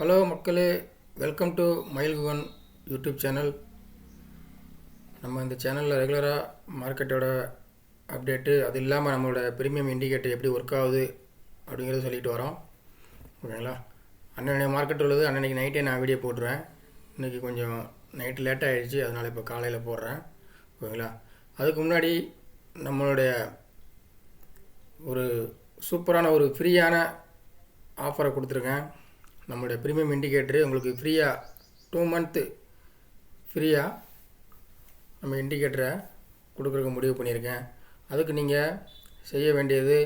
Hello மக்களே welcome to Mayilkugan YouTube channel. நம்ம இந்த சேனலில் ரெகுலராக மார்க்கெட்டோட அப்டேட்டு அது இல்லாமல் நம்மளோட ப்ரீமியம் இண்டிகேட்டர் எப்படி ஒர்க் ஆகுது அப்படிங்கிறத சொல்லிட்டு வரோம். ஓகேங்களா? அன்னன்னைக்கு மார்க்கெட் உள்ளது அன்னன்னைக்கு நைட்டே நான் வீடியோ போட்டுருவேன். இன்றைக்கி கொஞ்சம் நைட்டு லேட்டாக ஆகிடுச்சு அதனால் இப்போ காலையில் போடுறேன். ஓகேங்களா? அதுக்கு முன்னாடி நம்மளுடைய ஒரு சூப்பரான ஒரு ஃப்ரீயான ஆஃபரை கொடுத்துருக்கேன். நம்மளுடைய ப்ரீமியம் இண்டிகேட்டரு உங்களுக்கு ஃப்ரீயாக டூ மந்த்து ஃப்ரீயாக நம்ம இண்டிகேட்டரை கொடுக்குறதுக்கு முடிவு பண்ணியிருக்கேன். அதுக்கு நீங்கள் செய்ய வேண்டியது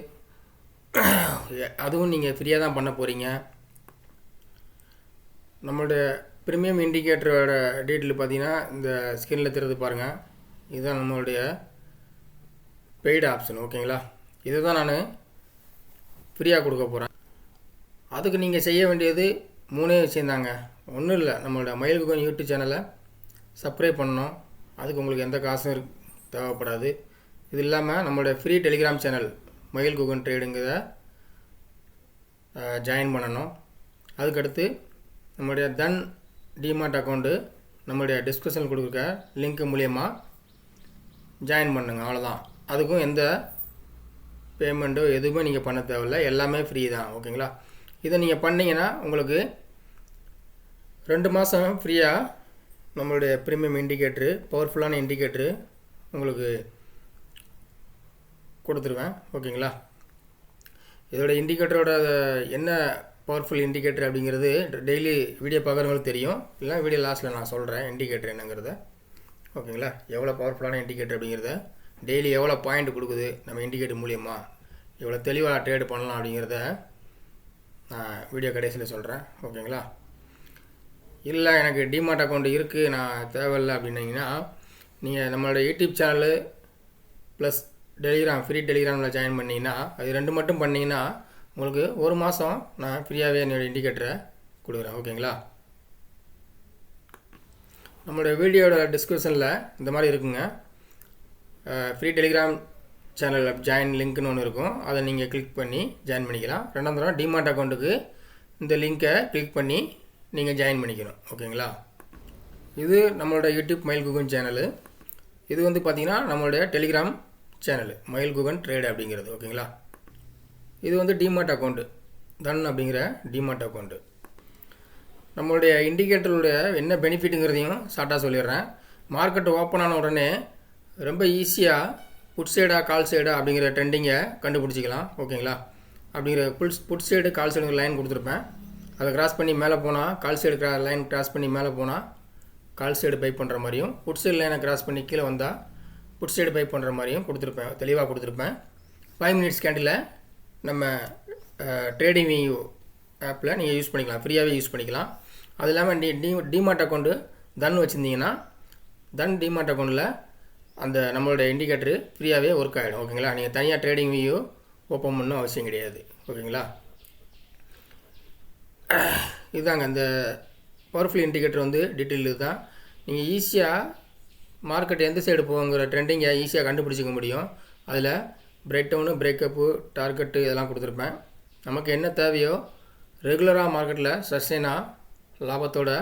அதுவும் நீங்கள் ஃப்ரீயாக தான் பண்ண போகிறீங்க நம்மளுடைய ப்ரீமியம் இண்டிகேட்டரோட டீட்டெயில் பார்த்தீங்கன்னா இந்த ஸ்க்ரீனில் திறந்து பாருங்கள் இதுதான் நம்மளுடைய பெய்டு ஆப்ஷன் ஓகேங்களா இதை தான் நான் ஃப்ரீயாக கொடுக்க போகிறேன் அதுக்கு நீங்கள் செய்ய வேண்டியது மூணே விஷயந்தாங்க. ஒன்றும் இல்லை நம்மளோட மயில் குகன் யூடியூப் சேனலை சப்ஸ்கிரைப் பண்ணணும். அதுக்கு உங்களுக்கு எந்த காசும் தேவைப்படாது. இது இல்லாமல் நம்மளோட ஃப்ரீ டெலிகிராம் சேனல் மயில் குகன் ட்ரேடுங்கிறத ஜாயின் பண்ணணும். அதுக்கடுத்து நம்மளுடைய தன் டிமார்ட் அக்கௌண்ட்டு நம்மளுடைய டிஸ்கிரிப்ஷன் கொடுக்குற லிங்க் மூலியமாக ஜாயின் பண்ணுங்கள் அவ்வளோதான் அதுக்கும் எந்த பேமெண்ட்டோ எதுவுமே நீங்கள் பண்ண தேவையில்ல எல்லாமே ஃப்ரீ தான் ஓகேங்களா இதை நீங்கள் பண்ணிங்கன்னா உங்களுக்கு ரெண்டு மாதம் ஃப்ரீயாக நம்மளுடைய ப்ரீமியம் இண்டிகேட்ரு பவர்ஃபுல்லான இண்டிகேட்ரு உங்களுக்கு கொடுத்துருவேன். ஓகேங்களா? இதோட இண்டிகேட்டரோட என்ன பவர்ஃபுல் இண்டிகேட்டர் அப்படிங்கிறது டெய்லி வீடியோ பார்க்குறவங்களுக்கு தெரியும். இல்லை வீடியோ லாஸ்ட்டில் நான் சொல்கிறேன் இண்டிகேட்டர் என்னங்கிறத. ஓகேங்களா? எவ்வளோ பவர்ஃபுல்லான இண்டிகேட்டர் அப்படிங்கிறத. டெய்லி எவ்வளோ பாயிண்ட் கொடுக்குது? நம்ம இண்டிகேட்டர் மூலியமாக எவ்வளோ தெளிவாக ட்ரேடு பண்ணலாம் அப்படிங்கிறத நான் வீடியோ கடைசியில் சொல்கிறேன் ஓகேங்களா? இல்லை எனக்கு டிமார்ட் அக்கௌண்ட் இருக்குது நான் தேவையில்லை அப்படின்னீங்கன்னா நீங்கள் நம்மளோட YouTube channel plus Telegram free டெலிகிராமில் ஜாயின் பண்ணிங்கன்னா அது ரெண்டு மட்டும் பண்ணிங்கன்னா உங்களுக்கு ஒரு மாதம் நான் ஃப்ரீயாகவே என்னோடய இண்டிகேட்டரை கொடுக்குறேன். ஓகேங்களா? நம்மளோட வீடியோட டிஸ்கிரிப்ஷனில் இந்த மாதிரி இருக்குங்க. ஃப்ரீ டெலிகிராம் சேனல் ஜாயின் லிங்க்னு ஒன்று இருக்கும். அதை நீங்கள் கிளிக் பண்ணி ஜாயின் பண்ணிக்கலாம். ரெண்டாவது தடவை டிமார்ட் அக்கௌண்ட்டுக்கு இந்த லிங்க்கை கிளிக் பண்ணி நீங்கள் ஜாயின் பண்ணிக்கணும். ஓகேங்களா? இது நம்மளோட யூடியூப் மயில் குகன் சேனலு இது வந்து பார்த்திங்கன்னா நம்மளுடைய டெலிகிராம் சேனல் மயில் குகன் ட்ரேடு அப்படிங்கிறது. ஓகேங்களா? இது வந்து டிமார்ட் அக்கௌண்ட்டு தன் அப்படிங்கிற டிமார்ட் அக்கௌண்ட்டு நம்மளுடைய இண்டிகேட்டருடைய என்ன பெனிஃபிட்டுங்கிறதையும் ஷார்ட்டாக சொல்லிடுறேன். மார்க்கெட் ஓப்பன் ஆன உடனே ரொம்ப ஈஸியாக புட் சைடா கால் சைடா அப்படிங்கிற ட்ரெண்டிங்கை கண்டுபிடிச்சிக்கலாம். ஓகேங்களா? அப்படிங்கிற புல் புட் சைடு கால் சைடுங்கிற லைன் கொடுத்துருப்பேன். அதை கிராஸ் பண்ணி மேலே போனால் கால் சைடு கிரா லைன் கிராஸ் பண்ணி மேலே போனால் கால் சைடு பை பண்ணுற மாதிரியும் புட் சைடு லைனை கிராஸ் பண்ணி கீழே வந்தால் புட் சைடு பை பண்ணுற மாதிரியும் கொடுத்துருப்பேன். தெளிவாக கொடுத்துருப்பேன். ஃபைவ் மினிட்ஸ் கேண்டில் நம்ம ட்ரேடிங் வியூ ஆப்பில் நீங்கள் யூஸ் பண்ணிக்கலாம். ஃப்ரீயாகவே யூஸ் பண்ணிக்கலாம். அது இல்லாமல் டி டி டிமார்ட் அக்கௌண்ட்டு தன் வச்சுருந்தீங்கன்னா தன் டிமார்ட் அக்கௌண்ட்டில் அந்த நம்மளோட இண்டிகேட்டரு ஃப்ரீயாகவே ஒர்க் ஆகிடும் ஓகேங்களா நீங்கள் தனியாக ட்ரேடிங் வியூ ஓப்பன் பண்ணணும் அவசியம் கிடையாது ஓகேங்களா இதுதாங்க இந்த பவர்ஃபுல் இண்டிகேட்டர் வந்து டீட்டெயில் இதுதான் நீங்கள் ஈஸியாக மார்க்கெட் எந்த சைடு போகுங்கிற ட்ரெண்டிங்கை ஈஸியாக கண்டுபிடிச்சிக்க முடியும். அதில் பிரேக் டவுனு பிரேக்கப்பு டார்கெட்டு இதெல்லாம் கொடுத்துருப்பேன். நமக்கு என்ன தேவையோ ரெகுலராக மார்க்கெட்டில் சஸ்டெயினாக லாபத்தோடு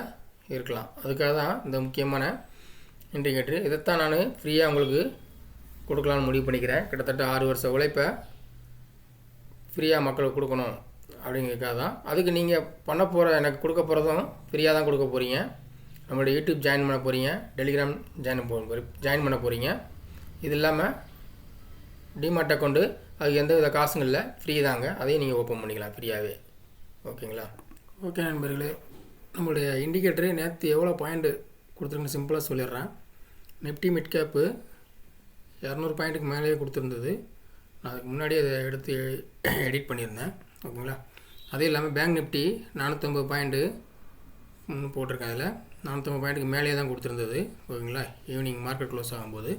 இருக்கலாம். அதுக்காக தான் இந்த முக்கியமான இண்டிகேட்ரு இதைத்தான் நான் ஃப்ரீயாக உங்களுக்கு கொடுக்கலான்னு முடிவு பண்ணிக்கிறேன். கிட்டத்தட்ட ஆறு வருஷ உழைப்பை ஃப்ரீயாக மக்களுக்கு கொடுக்கணும். அப்படிங்கிறதுக்காக தான் அதுக்கு நீங்கள் பண்ண போகிற எனக்கு கொடுக்க போகிறதும் ஃப்ரீயாக தான் கொடுக்க போகிறீங்க நம்மளோட யூடியூப் ஜாயின் பண்ண போகிறீங்க டெலிகிராம் ஜாயின் போ ஜாயின் பண்ண போகிறீங்க இது இல்லாமல் டிமார்ட் அக்கௌண்ட்டு அதுக்கு எந்த வித காசும் இல்லை ஃப்ரீ தாங்க. அதையும் நீங்கள் ஓப்பன் பண்ணிக்கலாம் ஃப்ரீயாகவே ஓகேங்களா? ஓகே நண்பர்களே நம்மளுடைய இண்டிகேட்டரு நேற்று எவ்வளோ பாயிண்ட்டு கொடுத்துருக்குன்னு சிம்பிளாக சொல்லிடுறேன். நிஃப்டி மிட் கேப்பு இரநூறு பாயிண்ட்டுக்கு மேலேயே கொடுத்துருந்தது. நான் அதுக்கு முன்னாடி அதை எடுத்து எடிட் பண்ணியிருந்தேன். ஓகேங்களா? அதே இல்லாமல் பேங்க் நிஃப்டி நானூற்றம்பது பாயிண்ட்டு போட்டிருக்கேன் அதில். நானூற்றம்பது பாயிண்ட்டுக்கு மேலேயே தான் கொடுத்துருந்தது. ஓகேங்களா? ஈவினிங் மார்க்கெட் க்ளோஸ் ஆகும்போது.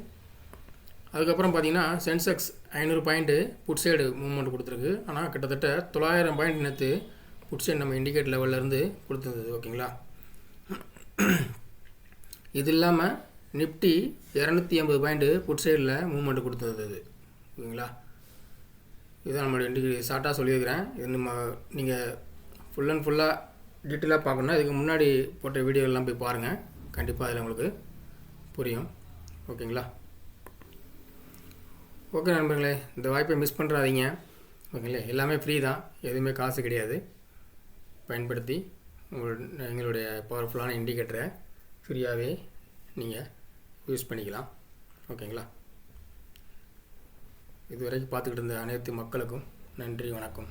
அதுக்கப்புறம் பார்த்தீங்கன்னா சென்செக்ஸ் ஐநூறு பாயிண்ட்டு புட் சைடு மூவ்மெண்ட் கொடுத்துருக்கு. ஆனால் கிட்டத்தட்ட தொள்ளாயிரம் பாயிண்ட் நேற்று புட் சைடு நம்ம இண்டிகேட் லெவல்லேருந்து கொடுத்துருந்தது. ஓகேங்களா? இது இல்லாமல் நிஃப்டி இரநூத்தி ஐம்பது பாயிண்ட்டு புட் சைடில் மூவ்மெண்ட் கொடுத்துருந்தது ஓகேங்களா இதுதான் நம்மளுடைய இண்டிகேட் ஷார்ட்டாக சொல்லியிருக்கிறேன். இது நம்ம நீங்கள் ஃபுல் அண்ட் ஃபுல்லாக டீட்டெயிலாக பார்க்கணுன்னா இதுக்கு முன்னாடி போட்ட வீடியோ எல்லாம் போய் பாருங்கள் கண்டிப்பாக அதில் உங்களுக்கு புரியும். ஓகேங்களா? ஓகே நண்பர்களே இந்த வாய்ப்பை மிஸ் பண்ணுறாதீங்க ஓகேங்களா எல்லாமே ஃப்ரீ தான். எதுவுமே காசு கிடையாது. பயன்படுத்தி உங்களோட எங்களுடைய பவர்ஃபுல்லான இண்டிகேட்டரை ஃப்ரீயாகவே நீங்கள் யூஸ் பண்ணிக்கலாம். ஓகேங்களா? இதுவரைக்கும் பார்த்துக்கிட்டு இருந்த அனைத்து மக்களுக்கும் நன்றி வணக்கம்.